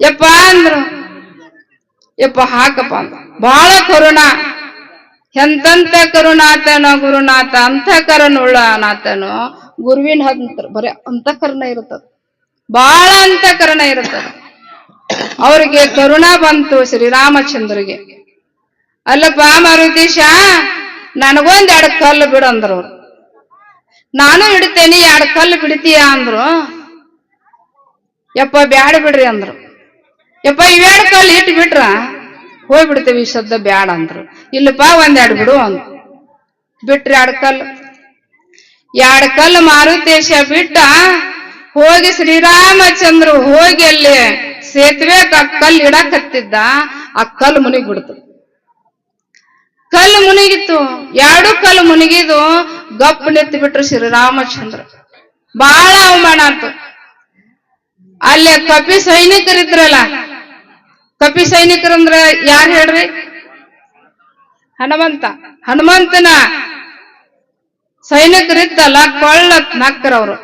ಯಪ್ಪ ಅಂದ್ರು. ಯಪ್ಪ ಹಾಕಪ್ಪ ಅಂದ ಬಹಳ ಕರುಣ. ಎಂತಂತ ಕರುಣಾತನ ಗುರುನಾಥ ಅಂತ ಕರುಣುಳ್ಳನಾಥನು ಗುರುವಿನ ಹಂತ ಬರೀ ಅಂತಃಕರಣ ಇರುತ್ತದ. ಬಹಳ ಅಂತಃಕರಣ ಇರುತ್ತದ. ಅವ್ರಿಗೆ ಕರುಣ ಬಂತು ಶ್ರೀರಾಮಚಂದ್ರಿಗೆ. ಅಲ್ಲಪ್ಪ ಮಾರುತೀಶ, ನನಗೊಂದ್ ಎರಡು ಕಲ್ಲು ಬಿಡು ಅಂದ್ರು ಅವ್ರು. ನಾನು ಇಡ್ತೇನೆ ಎರಡು ಕಲ್ಲು ಬಿಡ್ತೀಯ ಅಂದ್ರು. ಯಪ್ಪ ಬ್ಯಾಡ ಬಿಡ್ರಿ ಅಂದ್ರು. ಯಪ್ಪ ಇವೆರಡು ಕಾಲು ಇಟ್ಟು ಬಿಟ್ರ? ಹೋಗ್ಬಿಡ್ತೇವಿ ಈ ಶಬ್ದ ಬ್ಯಾಡ ಅಂದ್ರು. ಇಲ್ಲಪ್ಪ, ಒಂದೆರಡು ಬಿಡು ಅಂದ್ರು. ಬಿಟ್ರಿ ಎರಡು ಕಲ್ಲು? ಎರಡು ಕಲ್ಲು ಮಾರುತೇಶ ಬಿಟ್ಟ? ಹೋಗಿ ಶ್ರೀರಾಮಚಂದ್ರ ಹೋಗಿ ಅಲ್ಲಿ ಸೇತುವೆ ಕಲ್ಲು ಇಡಕತ್ತಿದ್ದ ಆ ಕಲ್ಲು ಮುನಿಗ್ ಬಿಡ್ತು. ಕಲ್ಲು ಮುನಿಗಿತ್ತು. ಎರಡು ಕಲ್ಲು ಮುನಿಗಿದು? ಗಪ್ಪ ನೆತ್ತಿ ಬಿಟ್ರು ಶ್ರೀರಾಮಚಂದ್ರ. ಬಹಳ ಅವಮಾನ ಆಯ್ತು ಅಲ್ಲಿ ಕಪಿ ಸೈನಿಕರಿದ್ರಲ್ಲ ಕಪಿ ಸೈನಿಕರಂದ್ರ ಯಾರು ಹೇಳ್ರಿ? ಹನುಮಂತ. ಹನುಮಂತನ ಸೈನಿಕರಿದ್ದಲ್ಲ ಕೊಳ್ಳ ನಕ್ಕರವ್ರು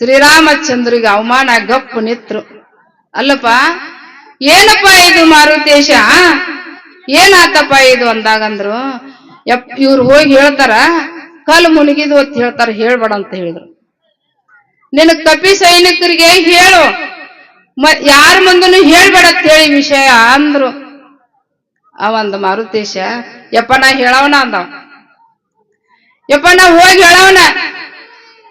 ಶ್ರೀರಾಮಚಂದ್ರಿಗೆ ಅವಮಾನ ಗಪ್ಪು ನಿತ್ರು. ಅಲ್ಲಪ್ಪ, ಏನಪ್ಪ ಇದು ಮಾರುತೇಶ? ಏನಾತಪ್ಪ ಇದು ಅಂದಾಗಂದ್ರು? ಯಪ್, ಇವ್ರು ಹೋಗಿ ಹೇಳ್ತಾರ ಕಲ್ ಮುನಿಗಿದು ಅಂತ ಹೇಳ್ತಾರ, ಹೇಳ್ಬೇಡ ಅಂತ ಹೇಳಿದ್ರು. ನಿನ್ನ ಕಪಿ ಸೈನಿಕರಿಗೆ ಹೇಳು. ಯಾರ ಮುಂದನು ಹೇಳ್ಬೇಡ ಹೇಳಿ ವಿಷಯ ಅಂದ್ರು. ಅವಂದ ಮಾರುತೇಶ, ಯಪ್ಪ, ನಾ ಹೇಳವನ ಅಂದವ. ಯಪ್ಪ, ನಾ ಹೋಗಿ ಹೇಳವನ.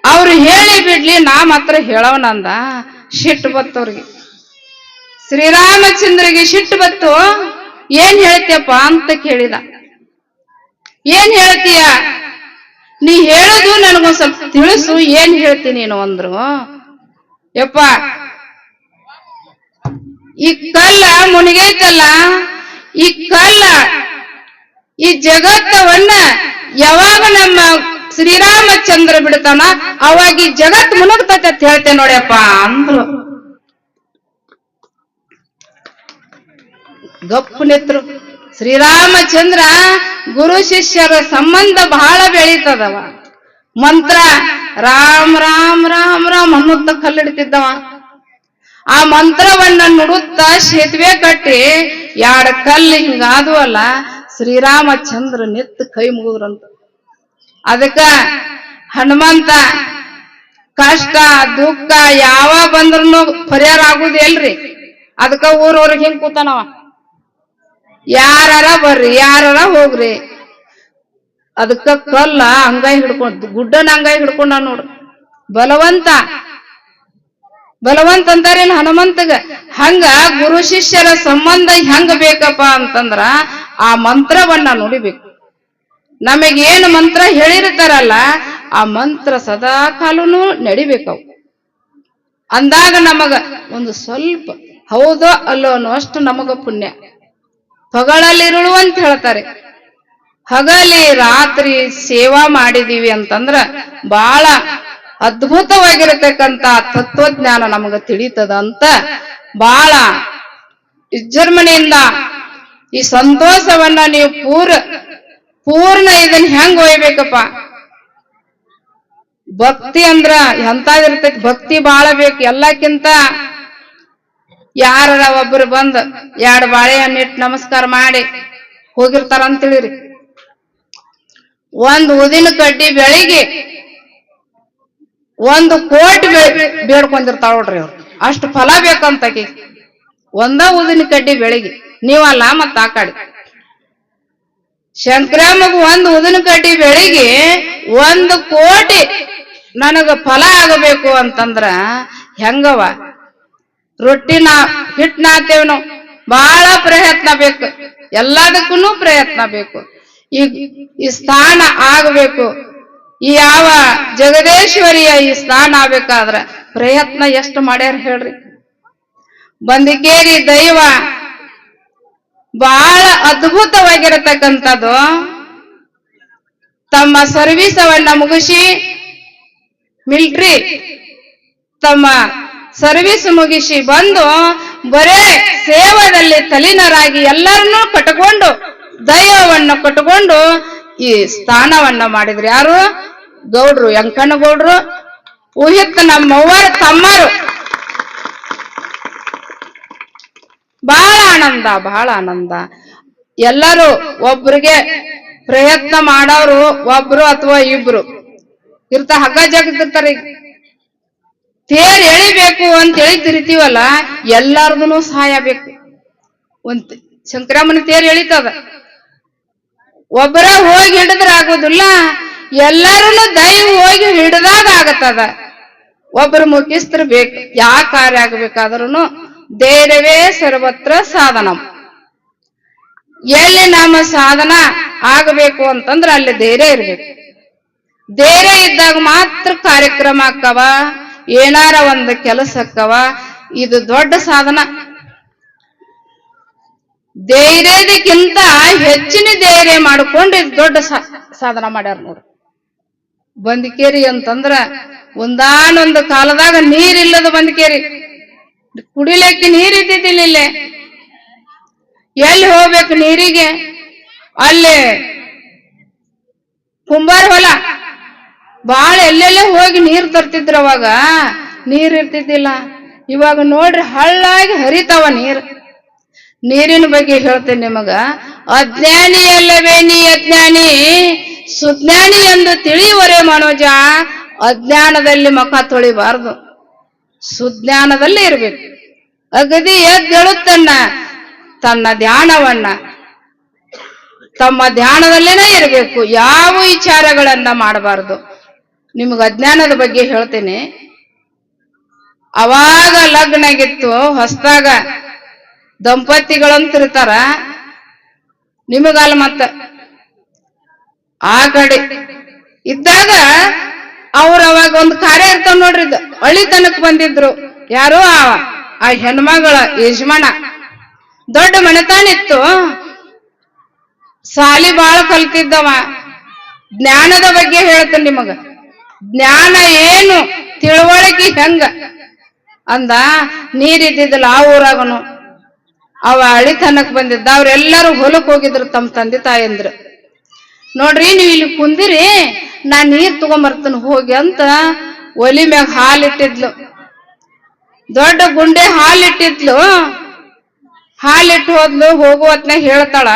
ಅವ್ರು ಹೇಳಿ ಬಿಡ್ಲಿ, ನಾ ಮಾತ್ರ ಹೇಳವನ ಅಂದ. ಸಿಟ್ಟು ಬತ್ತವ್ರಿಗೆ ಶ್ರೀರಾಮಚಂದ್ರಿಗೆ ಸಿಟ್ಟು ಬತ್ತು. ಏನ್ ಹೇಳ್ತೀಯಪ್ಪ ಅಂತ ಕೇಳಿದ. ಏನ್ ಹೇಳ್ತೀಯ? ನೀ ಹೇಳೋದು ನನಗೊಂದ್ ಸ್ವಲ್ಪ ತಿಳಿಸು, ಏನ್ ಹೇಳ್ತೀನಿ ನೀನು ಅಂದ್ರು. ಯಪ್ಪ ಈ ಕಲ್ಲ ಮುನಿಗೈತಲ್ಲ, ಈ ಕಲ್ಲ, ಈ ಜಗತ್ತವನ್ನ ಯಾವಾಗ ನಮ್ಮ ಶ್ರೀರಾಮಚಂದ್ರ ಬಿಡ್ತಾನ ಅವಾಗ ಈ ಜಗತ್ ಮುನುಗ್ತತೆ ಅಂತ ಹೇಳ್ತೇನೆ ನೋಡ್ಯಪ್ಪ ಅಂದ್ರು ಗಪ್ಪು ನಿತ್ರು. ಶ್ರೀರಾಮಚಂದ್ರ ಗುರು ಶಿಷ್ಯರ ಸಂಬಂಧ ಬಹಳ ಬೆಳೀತದವ. ಮಂತ್ರ, ರಾಮ್ ರಾಮ್ ರಾಮ್ ರಾಮ್ ಅನ್ನುತ್ತ ಕಲ್ಲಿಡ್ತಿದ್ದವ. ಆ ಮಂತ್ರವನ್ನ ನುಡುತ್ತಾ ಸೇತುವೆ ಕಟ್ಟಿ ಎರಡು ಕಲ್ಲು ಹಿಂಗಾದು ಅಲ್ಲ, ಶ್ರೀರಾಮಚಂದ್ರ ನಿತ್ತು ಕೈ ಮುಗಿದ್ರಂತ. ಅದಕ್ಕ ಹನುಮಂತ, ಕಷ್ಟ, ದುಃಖ ಯಾವ ಬಂದ್ರು ಪರಿಹಾರ ಆಗುದಿಲ್ರಿ ಅದಕ್ಕ ಊರವ್ರಿಗೆ ಹಿಂಗ್ ಕೂತಾನವ? ಯಾರಾರ ಬರ್ರಿ, ಯಾರಾರ ಹೋಗ್ರಿ. ಅದಕ್ಕ ಕಲ್ಲ ಅಂಗೈ ಹಿಡ್ಕೊಂಡ್, ಗುಡ್ಡನ ಅಂಗೈ ಹಿಡ್ಕೊಂಡ ನೋಡ್ರಿ ಬಲವಂತ ಬಲವಂತ ಅಂತಾರೇನು ಹನುಮಂತಗ? ಹಂಗ ಗುರು ಶಿಷ್ಯರ ಸಂಬಂಧ ಹೆಂಗ ಬೇಕಪ್ಪ ಅಂತಂದ್ರ ಆ ಮಂತ್ರವನ್ನ ನುಡಿಬೇಕು. ನಮಗೇನು ಮಂತ್ರ ಹೇಳಿರ್ತಾರಲ್ಲ, ಆ ಮಂತ್ರ ಸದಾ ಕಾಲನು ನಡಿಬೇಕವು. ಅಂದಾಗ ನಮಗ ಒಂದು ಸ್ವಲ್ಪ, ಹೌದೋ ಅಲ್ಲೋ ಅನ್ನುವಷ್ಟು ನಮಗ ಪುಣ್ಯ. ಹೊಗಳಲ್ಲಿರುಳು ಅಂತ ಹೇಳ್ತಾರೆ. ಹಗಲಿ ರಾತ್ರಿ ಸೇವಾ ಮಾಡಿದೀವಿ ಅಂತಂದ್ರ ಬಹಳ ಅದ್ಭುತವಾಗಿರತಕ್ಕಂತ ತತ್ವಜ್ಞಾನ ನಮಗ ತಿಳಿತದ ಅಂತ ಬಹಳ ವಿಜೃಂಭಣೆಯಿಂದ ಈ ಸಂತೋಷವನ್ನ ನೀವು ಪೂರ್ ಪೂರ್ಣ ಇದನ್ನ ಹೆಂಗ್ ಒಯ್ಬೇಕಪ್ಪ? ಭಕ್ತಿ ಅಂದ್ರ ಎಂತಾದಿರ್ತೈತಿ ಭಕ್ತಿ ಬಾಳ ಬೇಕು. ಎಲ್ಲಕ್ಕಿಂತ ಯಾರ ಒಬ್ರು ಬಂದ್ ಎರಡು ಬಾಳೆಹಣ್ಣಿಟ್ಟು ನಮಸ್ಕಾರ ಮಾಡಿ ಹೋಗಿರ್ತಾರ ಅಂತೇಳಿರಿ ಒಂದ್ ಉದಿನ ಕಡ್ಡಿ ಬೆಳಿಗ್ಗೆ ಒಂದು ಕೋಟಿ ಬೇಡ್ಕೊಂಡಿರ್ತಾಳ ನೋಡ್ರಿ ಅವ್ರು. ಅಷ್ಟು ಫಲ ಬೇಕಂತ ಒಂದ ಉದಿನ ಕಡ್ಡಿ ಬೆಳಿಗ್ಗೆ. ನೀವಲ್ಲ ಮತ್ತ ಆ ಕಡೆ. ಒಂದ್ ಉದಿನ ಕಡ್ಡಿ ಬೆಳಿಗ್ಗೆ ಒಂದು ಕೋಟಿ ನನಗ ಫಲ ಆಗಬೇಕು ಅಂತಂದ್ರ ಹೆಂಗವ ರೊಟ್ಟಿ ನಾ ಹಿಟ್ ನಾತೇವ್ ನಾವು. ಬಹಳ ಪ್ರಯತ್ನ ಬೇಕು. ಎಲ್ಲದಕ್ಕೂ ಪ್ರಯತ್ನ ಬೇಕು. ಈ ಸ್ಥಾನ ಆಗಬೇಕು. ಈ ಯಾವ ಜಗದೇಶ್ವರಿಯ ಈ ಸ್ಥಾನ ಆಗ್ಬೇಕಾದ್ರ ಪ್ರಯತ್ನ ಎಷ್ಟು ಮಾಡ್ಯಾರ ಹೇಳ್ರಿ. ಬಂದಿಕೇರಿ ದೈವ ಬಹಳ ಅದ್ಭುತವಾಗಿರತಕ್ಕಂಥದ್ದು. ತಮ್ಮ ಸರ್ವಿಸ್ ಅವನ್ನ ಮುಗಿಸಿ ಮಿಲ್ಟ್ರಿ ತಮ್ಮ ಸರ್ವಿಸ್ ಮುಗಿಸಿ ಬಂದು ಬರೇ ಸೇವದಲ್ಲಿ ತಲೀನರಾಗಿ ಎಲ್ಲರನ್ನೂ ಕಟ್ಕೊಂಡು ದೈವವನ್ನು ಕಟ್ಟಿಕೊಂಡು ಈ ಸ್ಥಾನವನ್ನ ಮಾಡಿದ್ರು ಯಾರು? ಗೌಡ್ರು ಯಂಕಣ್ಣ ಗೌಡ್ರು ಊಹಿತ್ ನಮ್ಮವ್ವರ ತಮ್ಮರು. ಬಹಳ ಆನಂದ ಬಹಳ ಆನಂದ. ಎಲ್ಲರೂ ಒಬ್ರಿಗೆ ಪ್ರಯತ್ನ ಮಾಡೋರು ಒಬ್ರು ಅಥವಾ ಇಬ್ರು. ಇರ್ತ ಹಗ್ಗ ಜಗತ್ತಿರ್ತಾರ ಈಗ ತೇರ್ ಎಳಿಬೇಕು ಅಂತ ಹೇಳಿ ತಿರಿತೀವಲ್ಲ ಎಲ್ಲಾರ್ದು ಸಹಾಯ ಬೇಕು. ಒಂದ್ ಶಂಕರಮ್ಮನ ತೇರ್ ಎಳಿತದ. ಒಬ್ಬರ ಹೋಗಿ ಹಿಡಿದ್ರ ಆಗುದಿಲ್ಲ. ಎಲ್ಲರೂ ದೈವ ಹೋಗಿ ಹಿಡಿದಾಗ ಆಗತ್ತದ. ಒಬ್ಬರು ಮುಖ್ಯಸ್ಥರು ಬೇಕು, ಯಾ ಕಾರ್ಯ ಆಗ್ಬೇಕಾದ್ರೂ ಧೈರ್ಯವೇ ಸರ್ವತ್ರ ಸಾಧನ. ಎಲ್ಲಿ ನಮ್ಮ ಸಾಧನ ಆಗಬೇಕು ಅಂತಂದ್ರ ಅಲ್ಲಿ ಧೈರ್ಯ ಇರ್ಬೇಕು. ಧೈರ್ಯ ಇದ್ದಾಗ ಮಾತ್ರ ಕಾರ್ಯಕ್ರಮ ಆಕ್ಕವ ಏನಾರ ಒಂದು ಕೆಲಸ ಅಕ್ಕವ, ಇದು ದೊಡ್ಡ ಸಾಧನ. ಧೈರ್ಯದಕ್ಕಿಂತ ಹೆಚ್ಚಿನ ಧೈರ್ಯ ಮಾಡಿಕೊಂಡು ದೊಡ್ಡ ಸಾಧನ ಮಾಡ್ಯಾರ ನೋಡ್ರಿ. ಬಂದಿಕೇರಿ ಅಂತಂದ್ರ ಒಂದಾನೊಂದು ಕಾಲದಾಗ ನೀರಿಲ್ಲದ ಬಂದಿಕೇರಿ. ಕುಡಿಲಿಕ್ಕೆ ನೀರ್ ಇದ್ದಿದ್ದಿಲ್ಲ ಇಲ್ಲೇ. ಎಲ್ಲಿ ಹೋಗ್ಬೇಕು ನೀರಿಗೆ? ಅಲ್ಲಿ ಕುಂಬಾರ ಹೊಲ. ಬಾಳ ಎಲ್ಲೆಲ್ಲೇ ಹೋಗಿ ನೀರ್ ತರ್ತಿದ್ರ ಅವಾಗ. ನೀರ್ ಇರ್ತಿದ್ದಿಲ್ಲ. ಇವಾಗ ನೋಡ್ರಿ ಹಳ್ಳಾಗಿ ಹರಿತಾವ ನೀರ್. ನೀರಿನ ಬಗ್ಗೆ ಹೇಳ್ತೇನೆ ನಿಮಗ. ಅಜ್ಞಾನಿ ಅಲ್ಲವೇ ನೀ ಅಜ್ಞಾನಿ? ಸುಜ್ಞಾನಿ ಎಂದು ತಿಳಿಯುವರೆ ಮನೋಜ, ಅಜ್ಞಾನದಲ್ಲಿ ಮುಖ ತೊಳಿಬಾರದು. ಸುಜ್ಞಾನದಲ್ಲಿ ಇರ್ಬೇಕು. ಅಗದಿ ಎದ್ದೇಳು ತನ್ನ ತನ್ನ ಧ್ಯಾನವನ್ನ. ತಮ್ಮ ಧ್ಯಾನದಲ್ಲೇನೆ ಇರಬೇಕು. ಯಾವ ವಿಚಾರಗಳನ್ನ ಮಾಡಬಾರದು. ನಿಮ್ಗೆ ಅಜ್ಞಾನದ ಬಗ್ಗೆ ಹೇಳ್ತೇನೆ. ಅವಾಗ ಲಗ್ನ ಆಗಿತ್ತು ಹೊಸದಾಗ ದಂಪತಿಗಳಂತಿರ್ತಾರ. ನಿಮಗಲ್ಲ ಮತ್ತ ಆ ಕಡೆ ಇದ್ದಾಗ ಅವ್ರ ಅವಾಗ ಒಂದು ಕಾರ್ಯ ಇರ್ತಾವ ನೋಡ್ರಿ ಇದು ತನಕ ಬಂದಿದ್ರು. ಯಾರು ಆ ಹೆಣ್ಮಗಳ ಯಜಮಾನ ದೊಡ್ಡ ಮನೆತಾನಿತ್ತು ಸಾಲಿ ಬಾಳ ಕಲ್ತಿದ್ದವ. ಜ್ಞಾನದ ಬಗ್ಗೆ ಹೇಳ್ತೇನೆ ನಿಮಗ. ಜ್ಞಾನ ಏನು ತಿಳುವಳಿಕೆ ಹೆಂಗ ಅಂದ. ನೀರಿದ್ದಿದ್ದಲ್ಲ ಆ ಊರಾಗನು. ಅವ ಅಳಿತನಕ್ ಬಂದಿದ್ದ, ಅವ್ರೆಲ್ಲರೂ ಹೊಲಕ್ ಹೋಗಿದ್ರು ತಮ್ಮ ತಂದೆ ತಾಯಂದ್ರು. ನೋಡ್ರಿ ನೀವು ಇಲ್ಲಿ ಕುಂದಿರಿ, ನಾ ನೀರ್ ತಗೊಂಬರ್ತೇನೆ ಹೋಗಿ ಅಂತ ಒಲಿ ಮ್ಯಾಗ ಹಾಲಿಟ್ಟಿದ್ಲು ದೊಡ್ಡ ಗುಂಡೆ ಹಾಲಿಟ್ಟಿದ್ಲು ಹಾಲಿಟ್ಟು ಹೋದ್ಲು ಹೋಗುವತ್ನಾಗ ಹೇಳ್ತಾಳ,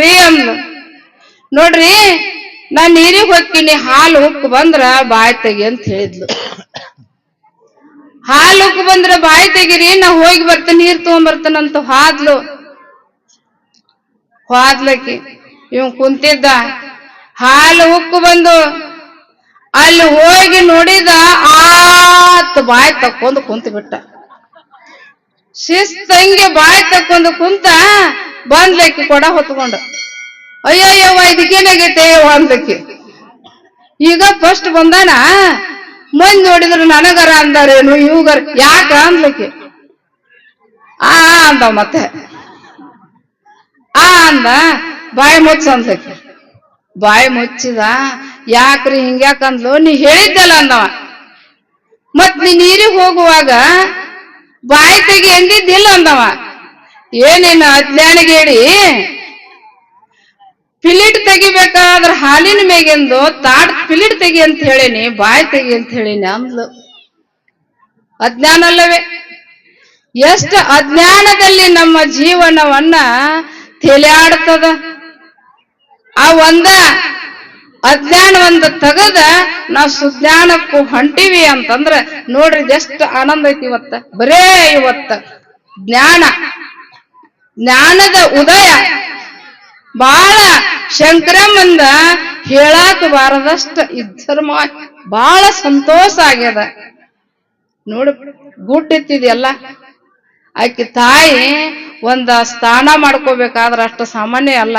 ರೀ ಅಂದ್ಲು. ನೋಡ್ರಿ, ನಾ ನೀರಿಗೆ ಹೋಗ್ತೀನಿ, ಹಾಲು ಉಕ್ಕು ಬಂದ್ರ ಬಾಯಿ ತೆಗಿ ಅಂತ ಹೇಳಿದ್ಲು. ಹಾಲು ಉಕ್ಕು ಬಂದ್ರ ಬಾಯಿ ತೆಗಿರಿ, ನಾ ಹೋಗಿ ಬರ್ತೇನೆ, ನೀರ್ ತಗೊಂಬರ್ತೇನಂತ ಹಾದ್ಲು. ಹಾದ್ಲಕಿ ಇವ್ ಕುಂತಿದ್ದ. ಹಾಲು ಉಕ್ಕು ಬಂದು, ಅಲ್ಲಿ ಹೋಗಿ ನೋಡಿದ, ಆತ್ ಬಾಯಿ ತಕ್ಕೊಂಡು ಕುಂತ ಬಿಟ್ಟ. ಶಿಸ್ತಂಗೆ ಬಾಯಿ ತಕ್ಕೊಂಡು ಕುಂತ ಬಂದ್ಲಕ್ಕಿ ಕೊಡ ಹೊತ್ಕೊಂಡು. ಅಯ್ಯಯ್ಯವ್ವ, ಇದಕ್ಕೇನಾಗೈತೆ ಅಂದಕ್ಕೆ ಈಗ ಫಸ್ಟ್ ಬಂದಾನ? ಮಂದಿ ನೋಡಿದ್ರು ನನಗರ ಅಂದಾರೇನು? ಇವುಗರ ಯಾಕ ಅನ್ಲಿಕ್ಕೆ ಆ ಅಂದ ಮತ್ತೆ. ಆ ಅಂದ, ಬಾಯಿ ಮುಚ್ಚ ಅನ್ಸಕ್ಕೆ ಬಾಯಿ ಮುಚ್ಚಿದ, ಯಾಕ್ರಿ ಹಿಂಗ್ಯಾಕಂದ್ಲು ನೀ ಹೇಳಿದ್ದಲ್ಲ ಅಂದವ. ಮತ್ ನೀ ನೀರಿಗೆ ಹೋಗುವಾಗ ಬಾಯಿ ತೆಗಿ ಎಂದಿದ್ದಿಲ್ಲ ಅಂದವ. ಏನೇನು ಅಜ್ಞಾನಗೇಡಿ? ಪಿಲಿಟ್ ತೆಗಿಬೇಕಾದ್ರ ಹಾಲಿನ ಮೇಗೆಂದು ತಾಟ್ ಪಿಲಿಟ್ ತೆಗಿ ಅಂತ ಹೇಳೇನಿ, ಬಾಯಿ ತೆಗಿ ಅಂತ ಹೇಳೀನಿ ಅಂದ್ಲು. ಅಜ್ಞಾನ ಅಲ್ಲವೇ? ಎಷ್ಟು ಅಜ್ಞಾನದಲ್ಲಿ ನಮ್ಮ ಜೀವನವನ್ನ ತೆಲೆಯಾಡ್ತದ ಆ ಒಂದ ಅಜ್ಞಾನ ಒಂದು ತಗದ ನಾವು ಸುಜ್ಞಾನಕ್ಕೂ ಹೊಂಟಿವಿ ಅಂತಂದ್ರ ನೋಡ್ರಿ ಎಷ್ಟು ಆನಂದ ಐತಿ ಇವತ್ತ. ಬರೇ ಇವತ್ತ. ಜ್ಞಾನ. ಜ್ಞಾನದ ಉದಯ ಬಹಳ ಶಂಕರಮ್ಮಂದ ಹೇಳಾಕ ಬಾರದಷ್ಟ ಇದ್ಧರ್ಮ ಬಹಳ ಸಂತೋಷ ಆಗ್ಯದ. ನೋಡು ಗುಡ್ಡಿತ್ತಿದೆಯಲ್ಲ ಆಕಿ ತಾಯಿ ಒಂದ ಸ್ಥಾನ ಮಾಡ್ಕೋಬೇಕಾದ್ರ ಅಷ್ಟು ಸಾಮಾನ್ಯ ಅಲ್ಲ.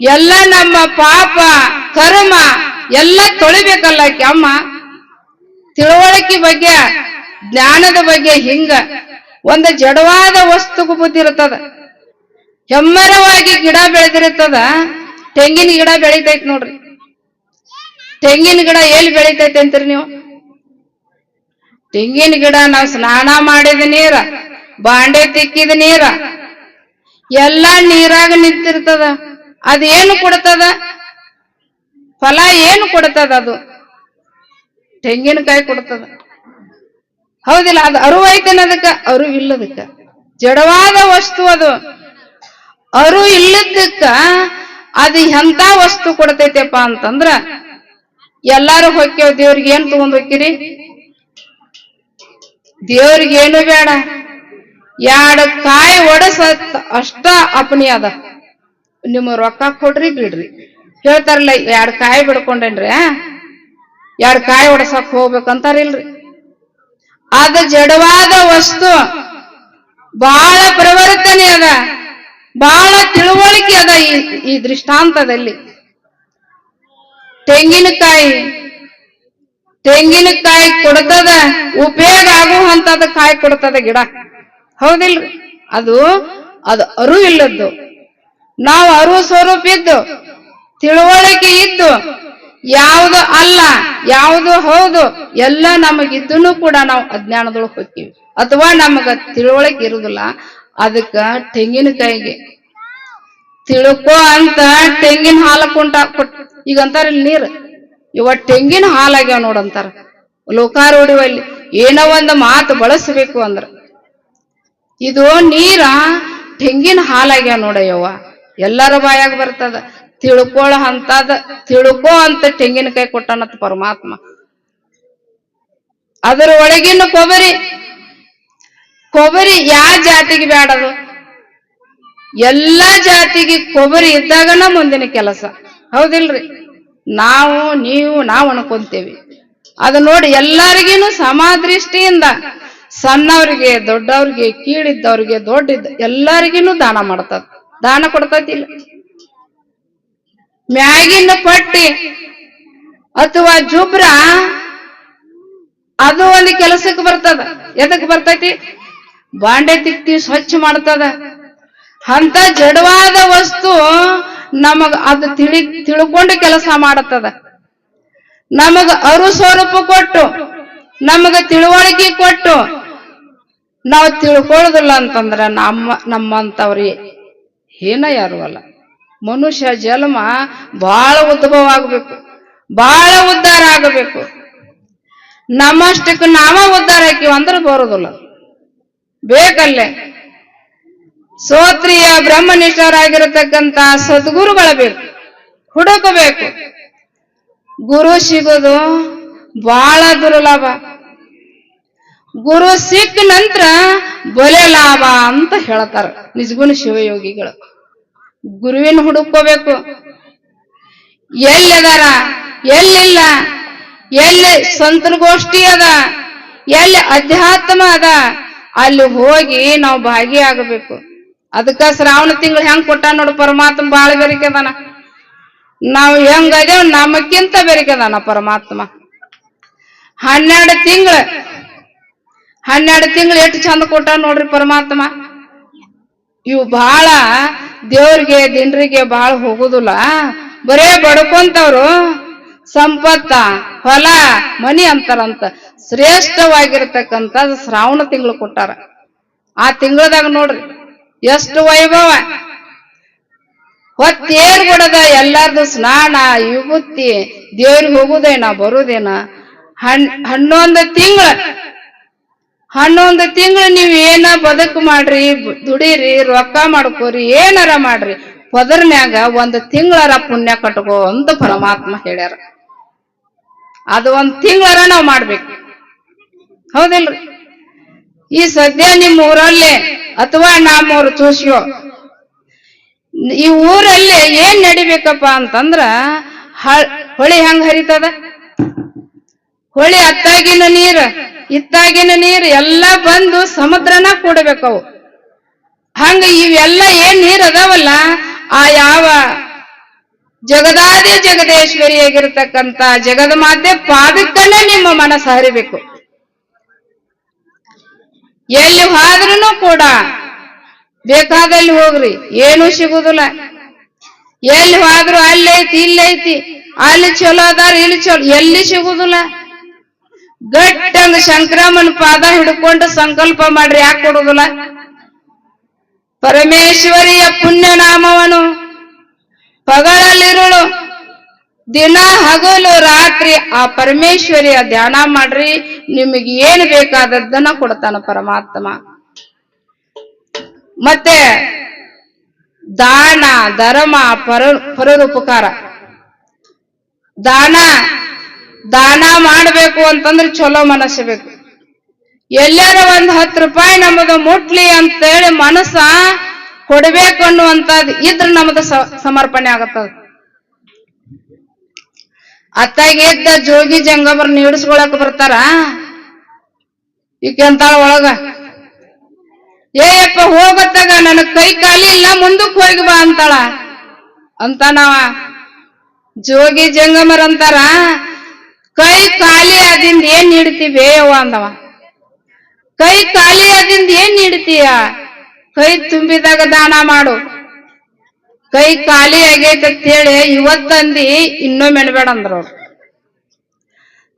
ಎಲ್ಲ ನಮ್ಮ ಪಾಪ, ಕರ್ಮ ಎಲ್ಲ ತೊಳಿಬೇಕಲ್ಲ ಆಕಿ ಅಮ್ಮ. ತಿಳುವಳಿಕೆ ಬಗ್ಗೆ, ಜ್ಞಾನದ ಬಗ್ಗೆ ಹಿಂಗ. ಒಂದು ಜಡವಾದ ವಸ್ತುಗೂ ಬುದ್ಧಿ ಇರ್ತದ. ಹೆಮ್ಮರವಾಗಿ ಗಿಡ ಬೆಳೆದಿರ್ತದ ತೆಂಗಿನ ಗಿಡ ಬೆಳಿತೈತ್ ನೋಡ್ರಿ. ತೆಂಗಿನ ಗಿಡ ಎಲ್ಲಿ ಬೆಳಿತೈತೆ ಅಂತೀರಿ ನೀವು? ತೆಂಗಿನ ಗಿಡ ನಾವು ಸ್ನಾನ ಮಾಡಿದ ನೀರ, ಬಾಂಡೆ ತಿಕ್ಕಿದ ನೀರ, ಎಲ್ಲ ನೀರಾಗ ನಿಂತಿರ್ತದ. ಅದೇನು ಕೊಡ್ತದ? ಫಲ ಏನು ಕೊಡ್ತದ ಅದು? ತೆಂಗಿನಕಾಯಿ ಕೊಡ್ತದ. ಹೌದಿಲ್ಲ, ಅದು ಅರಿವು ಐತೇನ ಅದಕ್ಕ? ಅರಿವಿಲ್ಲದಕ್ಕ. ಜಡವಾದ ವಸ್ತು ಅದು. ಅರು ಇಲ್ಲದಕ್ಕ ಅದು ಎಂತ ವಸ್ತು ಕೊಡತೈತೆಪ್ಪ ಅಂತಂದ್ರ, ಎಲ್ಲಾರು ಹೊಕ್ಕೇವ್ ದೇವ್ರಿಗೆ ಏನ್ ತಗೊಂಡ್ ದೇವ್ರಿಗೆ ಏನು ಬೇಡ. ಎರಡು ಕಾಯಿ ಒಡಸ ಅಷ್ಟ ಅಪನಿ ಅದ. ನಿಮ್ಮ ರೊಕ್ಕ ಕೊಡ್ರಿ ಬಿಡ್ರಿ. ಹೇಳ್ತಾರಲ್ಲ, ಎರಡು ಕಾಯಿ ಬಿಡ್ಕೊಂಡೇನ್ರಿ ಎರಡು ಕಾಯಿ ಒಡಸಕ್ ಹೋಗ್ಬೇಕಂತಾರಿಲ್ರಿ. ಅದು ಜಡವಾದ ವಸ್ತು. ಬಹಳ ಪ್ರವರ್ತನೆ ಅದ. ಬಹಳ ತಿಳುವಳಿಕೆ ಅದ ಈ ಈ ದೃಷ್ಟಾಂತದಲ್ಲಿ. ತೆಂಗಿನಕಾಯಿ ತೆಂಗಿನಕಾಯಿ ಕೊಡ್ತದ, ಉಪಯೋಗ ಆಗುವಂತದ ಕಾಯಿ ಕೊಡ್ತದ ಗಿಡ. ಹೌದಿಲ್ರಿ? ಅದು ಅದು ಅರು ಇಲ್ಲದ್ದು. ನಾವು ಅರು ಸ್ವರೂಪ ಇದ್ದು, ತಿಳುವಳಿಕೆ ಇದ್ದು, ಯಾವುದು ಅಲ್ಲ, ಯಾವುದು ಹೌದು, ಎಲ್ಲ ನಮಗಿದ್ದನು ಕೂಡ ನಾವು ಅಜ್ಞಾನದೊಳಗೆ ಹೋಗ್ತೀವಿ. ಅಥವಾ ನಮಗ ತಿಳುವಳಿಕೆ ಇರುದಿಲ್ಲ ಅದಕ್ಕ ತೆಂಗಿನಕಾಯಿಗೆ ತಿಳ್ಕೊ ಅಂತ ತೆಂಗಿನ ಹಾಲ ಕುಂಟ ಕೊಟ್ ಈಗ ಅಂತಾರ ಇಲ್ಲಿ ನೀರು. ಇವ ತೆಂಗಿನ ಹಾಲಾಗ್ಯಾವ ನೋಡಂತಾರ ಲೋಕಾರೂಢಿವಲ್ಲಿ ಏನೋ ಒಂದು ಮಾತು ಬಳಸಬೇಕು ಅಂದ್ರ. ಇದು ನೀರ ತೆಂಗಿನ ಹಾಲಾಗ್ಯಾವ ನೋಡಯ್ಯವ್ವ ಎಲ್ಲರ ಬಾಯಾಗ ಬರ್ತದ. ತಿಳ್ಕೊಳ ಅಂತದ, ತಿಳ್ಕೊ ಅಂತ ತೆಂಗಿನಕಾಯಿ ಕೊಟ್ಟನತ್ ಪರಮಾತ್ಮ. ಅದರ ಒಳಗಿನ ಕೊಬ್ಬರಿ ಕೊಬ್ಬರಿ ಯಾವ ಜಾತಿಗೆ ಬೇಡದು ಎಲ್ಲಾ ಜಾತಿಗೆ ಕೊಬ್ಬರಿ ಇದ್ದಾಗನ ಮುಂದಿನ ಕೆಲಸ. ಹೌದಿಲ್ರಿ? ನಾವು, ನೀವು, ನಾವು ಅನ್ಕೊಂತೇವಿ. ಅದು ನೋಡಿ ಎಲ್ಲರಿಗೇನು ಸಮಾದೃಷ್ಟಿಯಿಂದ ಸಣ್ಣವ್ರಿಗೆ, ದೊಡ್ಡವ್ರಿಗೆ, ಕೀಳಿದ್ದವ್ರಿಗೆ, ದೊಡ್ಡಿದ್ದ ಎಲ್ಲರಿಗೂ ದಾನ ಮಾಡ್ತದ ದಾನ ಕೊಡ್ತತಿಲ್ಲ. ಮ್ಯಾಗಿನ ಪಟ್ಟಿ ಅಥವಾ ಜುಬ್ರ ಅದು ಒಂದು ಕೆಲಸಕ್ಕೆ ಬರ್ತದ. ಎದಕ್ ಬರ್ತೈತಿ? ಬಾಂಡೆ ತಿಕ್ತಿ ಸ್ವಚ್ಛ ಮಾಡ್ತದ. ಅಂತ ಜಡವಾದ ವಸ್ತು ನಮಗ ಅದು ತಿಳಿ ತಿಳ್ಕೊಂಡು ಕೆಲಸ ಮಾಡತ್ತದ. ನಮಗ ಅರು ಸ್ವರೂಪ ಕೊಟ್ಟು, ನಮಗ ತಿಳುವಳಿಕೆ ಕೊಟ್ಟು ನಾವು ತಿಳ್ಕೊಳ್ಳೋದಿಲ್ಲ ಅಂತಂದ್ರ ನಮ್ಮ, ನಮ್ಮಂತವ್ರಿ ಏನ ಯಾರು ಅಲ್ಲ. ಮನುಷ್ಯ ಜನ್ಮ ಬಹಳ ಉದ್ಭವ ಆಗ್ಬೇಕು ಬಹಳ ಉದ್ಧಾರ ಆಗಬೇಕು. ನಮ್ಮಷ್ಟಕ್ಕೆ ನಾವ ಉದ್ಧಾರ ಹಾಕಿವಂದ್ರೆ ಬರೋದಿಲ್ಲ. ಬೇಕಲ್ಲೇ? ಸೋತ್ರಿಯ ಬ್ರಹ್ಮನಿಷ್ಠರಾಗಿರತಕ್ಕಂತ ಸದ್ಗುರುಗಳ ಬೇಕು ಹುಡುಕಬೇಕು ಗುರು ಸಿಗೋದು ಬಹಳ ದುರ್ಲಭ. ಗುರು ಸಿಕ್ಕ ನಂತರ ಬಲೆ ಲಾಭ ಅಂತ ಹೇಳ್ತಾರೆ ನಿಜಗುಣ ಶಿವಯೋಗಿಗಳು. ಗುರುವಿನ ಹುಡುಕೋಬೇಕು ಎಲ್ಲಿದಾರ? ಎಲ್ಲಿಲ್ಲ? ಎಲ್ಲಿ ಸಂತನ ಗೋಷ್ಠಿ ಅದ? ಎಲ್ಲಿ ಅಧ್ಯಾತ್ಮ ಅದ? ಅಲ್ಲಿ ಹೋಗಿ ನಾವು ಭಾಗಿಯಾಗಬೇಕು ಅದಕ್ಕ ಶ್ರಾವಣ ತಿಂಗಳು ಹೆಂಗ್ ಕೊಟ್ಟ ನೋಡು ಪರಮಾತ್ಮ ಬಾಳ ಬೆರಿಕೆದಾನ ನಾವು ಹೆಂಗದೇವ್ ನಮಕ್ಕಿಂತ ಬೆರಿಕೆದಾನ ಪರಮಾತ್ಮ. ಹನ್ನೆರಡು ತಿಂಗಳು ಹನ್ನೆರಡು ತಿಂಗಳು ಎಷ್ಟು ಚಂದ ಕೊಟ್ಟ ನೋಡ್ರಿ ಪರಮಾತ್ಮ. ಇವು ಬಹಳ ದೇವ್ರಿಗೆ, ದಿನರಿಗೆ ಬಹಳ ಹೋಗುದಿಲ್ಲ. ಬರೇ ಬಡ್ಕೊಂತವ್ರು ಸಂಪತ್ತ, ಹೊಲ, ಮನಿ ಅಂತಾರಂತ. ಶ್ರೇಷ್ಠವಾಗಿರ್ತಕ್ಕಂಥ ಶ್ರಾವಣ ತಿಂಗಳು ಕೊಟ್ಟಾರ. ಆ ತಿಂಗಳದಾಗ ನೋಡ್ರಿ, ಎಷ್ಟು ವೈಭವ. ಹೊತ್ತೇರ್ ಬಿಡದ ಎಲ್ಲಾರ್ದು ಸ್ನಾನ, ವಿಭೂತಿ, ದೇವ್ರಿಗೆ ಹೋಗುದೇನ ಬರುದೇನ ಹಣ್, ಹನ್ನೊಂದು ತಿಂಗಳ, ಹನ್ನೊಂದು ತಿಂಗಳು ನೀವ್ ಏನ ಬದುಕು ಮಾಡ್ರಿ, ದುಡೀರಿ, ರೊಕ್ಕ ಮಾಡ್ಕೋರಿ, ಏನಾರ ಮಾಡ್ರಿ ಪದರ್ನ್ಯಾಗ ಒಂದು ತಿಂಗಳರ ಪುಣ್ಯ ಕಟ್ಕೋ ಅಂತ ಪರಮಾತ್ಮ ಹೇಳ್ಯಾರ. ಅದು ಒಂದ್ ತಿಂಗಳರ ನಾವ್ ಮಾಡ್ಬೇಕು. ಹೌದಿಲ್ರಿ? ಈ ಸದ್ಯ ನಿಮ್ಮ ಊರಲ್ಲೇ ಅಥವಾ ನಮ್ಮೂರು ಚೂಸ್ಯೋ ಈ ಊರಲ್ಲಿ ಏನ್ ನಡಿಬೇಕಪ್ಪ ಅಂತಂದ್ರ ಹೊಳಿ ಹೆಂಗ್ ಹರಿತದ? ಹೊಳಿ ಅತ್ತಾಗಿನ ನೀರ್, ಇತ್ತಾಗಿನ ನೀರ್ ಎಲ್ಲಾ ಬಂದು ಸಮುದ್ರನ ಕೂಡಬೇಕವು. ಹಂಗ ಇವೆಲ್ಲ ಏನ್ ನೀರ್ ಅದಾವಲ್ಲ, ಆ ಯಾವ ಜಗದಾದಿ ಜಗದೇಶ್ವರಿಯಾಗಿರ್ತಕ್ಕಂತ ಜಗದ ಮಾತೆ ಪಾದಕ್ಕನೇ ನಿಮ್ಮ ಮನಸ್ಸು ಹರಿಬೇಕು. ಎಲ್ಲಿ ಹೋದ್ರೂ ಕೂಡ ಬೇಕಾದಲ್ಲಿ ಹೋಗ್ರಿ, ಏನು ಸಿಗುದಿಲ್ಲ. ಎಲ್ಲಿ ಹೋದ್ರು ಇಲ್ಲಿ ಐತಿ ಅಲ್ಲಿ ಚಲೋ ಅದಾರ, ಇಲ್ಲಿ ಚಲೋ, ಎಲ್ಲಿ ಸಿಗುದಿಲ್ಲ. ಗಟ್ಟಂಗ ಸಂಕ್ರಮಣ ಪಾದ ಹಿಡ್ಕೊಂಡು ಸಂಕಲ್ಪ ಮಾಡ್ರಿ, ಯಾಕೆ ಕೊಡುದಿಲ್ಲ? ಪರಮೇಶ್ವರಿಯ ಪುಣ್ಯ ನಾಮವನು ಪಗಳಲ್ಲಿರುಳು ದಿನ ಹಗಲು ರಾತ್ರಿ ಆ ಪರಮೇಶ್ವರಿಯ ಧ್ಯಾನ ಮಾಡ್ರಿ, ನಿಮಗೆ ಏನು ಬೇಕಾದದ್ದನ್ನ ಕೊಡ್ತಾನ ಪರಮಾತ್ಮ. ಮತ್ತೆ ದಾನ, ಧರ್ಮ, ಪರ ಪರೋಪಕಾರ ದಾನ ದಾನ ಮಾಡಬೇಕು ಅಂತಂದ್ರೆ ಚಲೋ ಮನಸ್ಸು ಬೇಕು. ಎಲ್ಲಾರ ಒಂದ್ ಹತ್ತು ರೂಪಾಯಿ ನಮಗ ಮುಟ್ಲಿ ಅಂತೇಳಿ ಮನಸ್ಸ ಕೊಡ್ಬೇಕು ಅನ್ನುವಂತದ್ ಇದ್ರ ನಮ್ದು ಸಮರ್ಪಣೆ ಆಗತ್ತದ. ಅತ್ತಾಗ ಎದ್ದ ಜೋಗಿ ಜಂಗಮರ್ ನೀಡಿಸ್ಕೊಳಕ್ ಬರ್ತಾರ? ಈಕೆಂತಾಳ ಒಳಗ? ಏಯಪ್ಪ ಹೋಗತ್ತಾಗ, ನನ್ನ ಕೈ ಕಾಲಿ ಇಲ್ಲ ಮುಂದಕ್ಕೆ ಹೋಗಿ ಬಾ ಅಂತಾಳ. ಅಂತ ನಾವ ಜೋಗಿ ಜಂಗಮರ್ ಅಂತಾರ, ಕೈ ಖಾಲಿ ಆದಿಂದ ಏನ್ ನೀಡ್ತೀವಿ ಅಂದವ. ಕೈ ಖಾಲಿ ಆದಿಂದ ಏನ್ ನೀಡ್ತೀಯ? ಕೈ ತುಂಬಿದಾಗ ದಾನ ಮಾಡು. ಕೈ ಖಾಲಿ ಆಗೈತೆ ಅಂತೇಳಿ ಇವತ್ತಂದಿ ಇನ್ನೂ ಮೆಣಬೇಡ ಅಂದ್ರ ಅವ್ರು.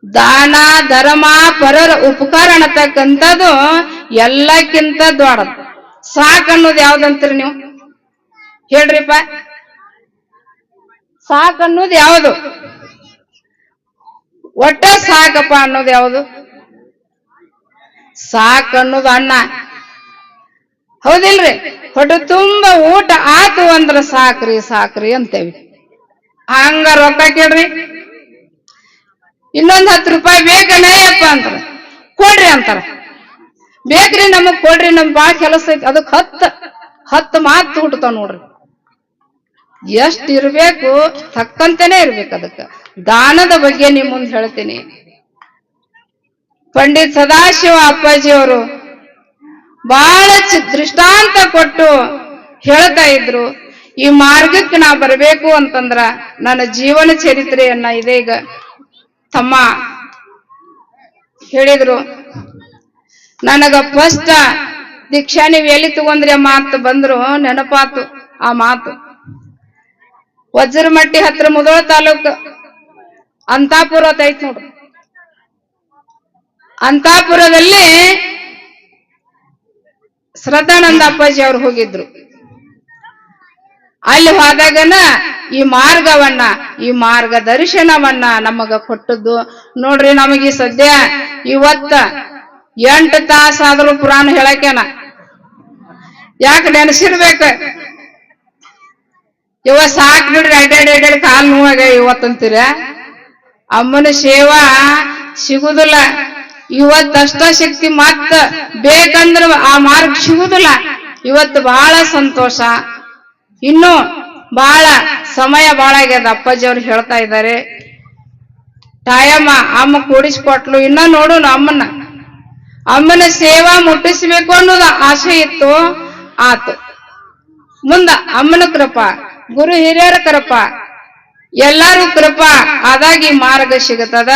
ದಾನ, ಧರ್ಮ, ಪರರ ಉಪಕಾರ ಅನ್ನತಕ್ಕಂಥದ್ದು ಎಲ್ಲಕ್ಕಿಂತ ದೊಡ್ಡದು. ಸಾಕ್ ಅನ್ನೋದು ಯಾವ್ದಂತೀರಿ ನೀವು? ಹೇಳ್ರಿಪ್ಪ. ಸಾಕ್ ಅನ್ನೋದು ಯಾವುದು? ಒಟ್ಟ ಸಾಕಪ್ಪ ಅನ್ನೋದು ಯಾವುದು? ಸಾಕ್ ಅನ್ನೋದು ಅನ್ನ. ಹೌದಿಲ್ರಿ? ಹೊಟ್ಟೆ ತುಂಬ ಊಟ ಆತು ಅಂದ್ರ ಸಾಕ್ರಿ ಸಾಕ್ರಿ ಅಂತೇವಿ ಹಂಗ ರೊಕ್ಕ ಕೇಳ್ರಿ. ಇನ್ನೊಂದ್ ಹತ್ತು ರೂಪಾಯಿ ಬೇಕಣ್ಣಯ್ಯಪ್ಪ ಅಂತಾರ ಕೊಡ್ರಿ ಅಂತಾರ. ಬೇಕ್ರಿ ನಮಗ್, ಕೊಡ್ರಿ ನಮ್ ಬಾಳ ಕೆಲಸ ಐತಿ. ಅದಕ್ ಹತ್ತು ಹತ್ತು ಮಾತು ಹುಟ್ಟತಾವ ನೋಡ್ರಿ. ಎಷ್ಟ್ ಇರ್ಬೇಕು, ತಕ್ಕಂತೆನೆ ಇರ್ಬೇಕು ಅದಕ್ಕ. ದಾನದ ಬಗ್ಗೆ ನಿಮ್ ಮುಂದೆ ಹೇಳ್ತೀನಿ. ಪಂಡಿತ್ ಸದಾಶಿವ ಅಪ್ಪಾಜಿ ಅವರು ಬಹಳ ದೃಷ್ಟಾಂತ ಕೊಟ್ಟು ಹೇಳ್ತಾ ಇದ್ರು, ಈ ಮಾರ್ಗಕ್ಕೆ ನಾ ಬರಬೇಕು ಅಂತಂದ್ರ ನನ್ನ ಜೀವನ ಚರಿತ್ರೆಯನ್ನ ಇದೀಗ ತಮ್ಮ ಹೇಳಿದ್ರು, ನನಗ ಫಸ್ಟ್ ದೀಕ್ಷಾ ನೀವ್ ಎಲ್ಲಿ ತಗೊಂಡ್ರಿ ಆ ಮಾತು ಬಂದ್ರು, ನೆನಪಾತು ಆ ಮಾತು. ವಜ್ರಮಟ್ಟಿ ಹತ್ರ ಮುದೋಳ ತಾಲೂಕು ಅಂತಾಪುರ ಅಂತ ಐತ್ ನೋಡ್ರಿ ಅಂತಾಪುರದಲ್ಲಿ ಶ್ರದ್ಧಾನಂದ ಅಪ್ಪಾಜಿ ಅವ್ರು ಹೋಗಿದ್ರು. ಅಲ್ಲಿ ಹೋದಾಗನ ಈ ಮಾರ್ಗವನ್ನ, ಈ ಮಾರ್ಗ ದರ್ಶನವನ್ನ ನಮಗ ಕೊಟ್ಟದ್ದು. ನೋಡ್ರಿ ನಮಗೆ ಸದ್ಯ ಇವತ್ತ ಎಂಟು ತಾಸಾದ್ರೂ ಪುರಾಣ ಹೇಳಕೇನ ಯಾಕೆ ನೆನಸಿರ್ಬೇಕ? ಇವ ಸಾಕ್ ಬಿಡ್ರಿ ಅಡ್ಡಾಡಿ ಅಡ್ಡಾಡಿ ಕಾಲ್ ನೋವಾಗ ಇವತ್ತಂತೀರ. ಅಮ್ಮನ ಸೇವಾ ಸಿಗುದಿಲ್ಲ. ಇವತ್ತಷ್ಟ ಶಕ್ತಿ ಮತ್ತ ಬೇಕಂದ್ರ ಆ ಮಾರ್ಗ ಸಿಗುದಿಲ್ಲ. ಇವತ್ತು ಬಹಳ ಸಂತೋಷ. ಇನ್ನು ಬಹಳ ಸಮಯ ಬಹಳ ಆಗ್ಯದ ಅಪ್ಪಾಜಿ ಅವ್ರು ಹೇಳ್ತಾ ಇದ್ದಾರೆ. ತಾಯಮ್ಮ, ಅಮ್ಮ ಕೂಡಿಸ್ಕೊಟ್ಲು. ಇನ್ನ ನೋಡು ಅಮ್ಮನ ಅಮ್ಮನ ಸೇವಾ ಮುಟ್ಟಿಸ್ಬೇಕು ಅನ್ನೋದು ಆಸೆ ಇತ್ತು. ಆತು. ಮುಂದ ಅಮ್ಮನ ಕೃಪಾ, ಗುರು ಹಿರಿಯರ ಕೃಪಾ. ಎಲ್ಲಾರು ಕೃಪಾ. ಆದಾಗಿ ಮಾರ್ಗ ಸಿಗುತ್ತದ.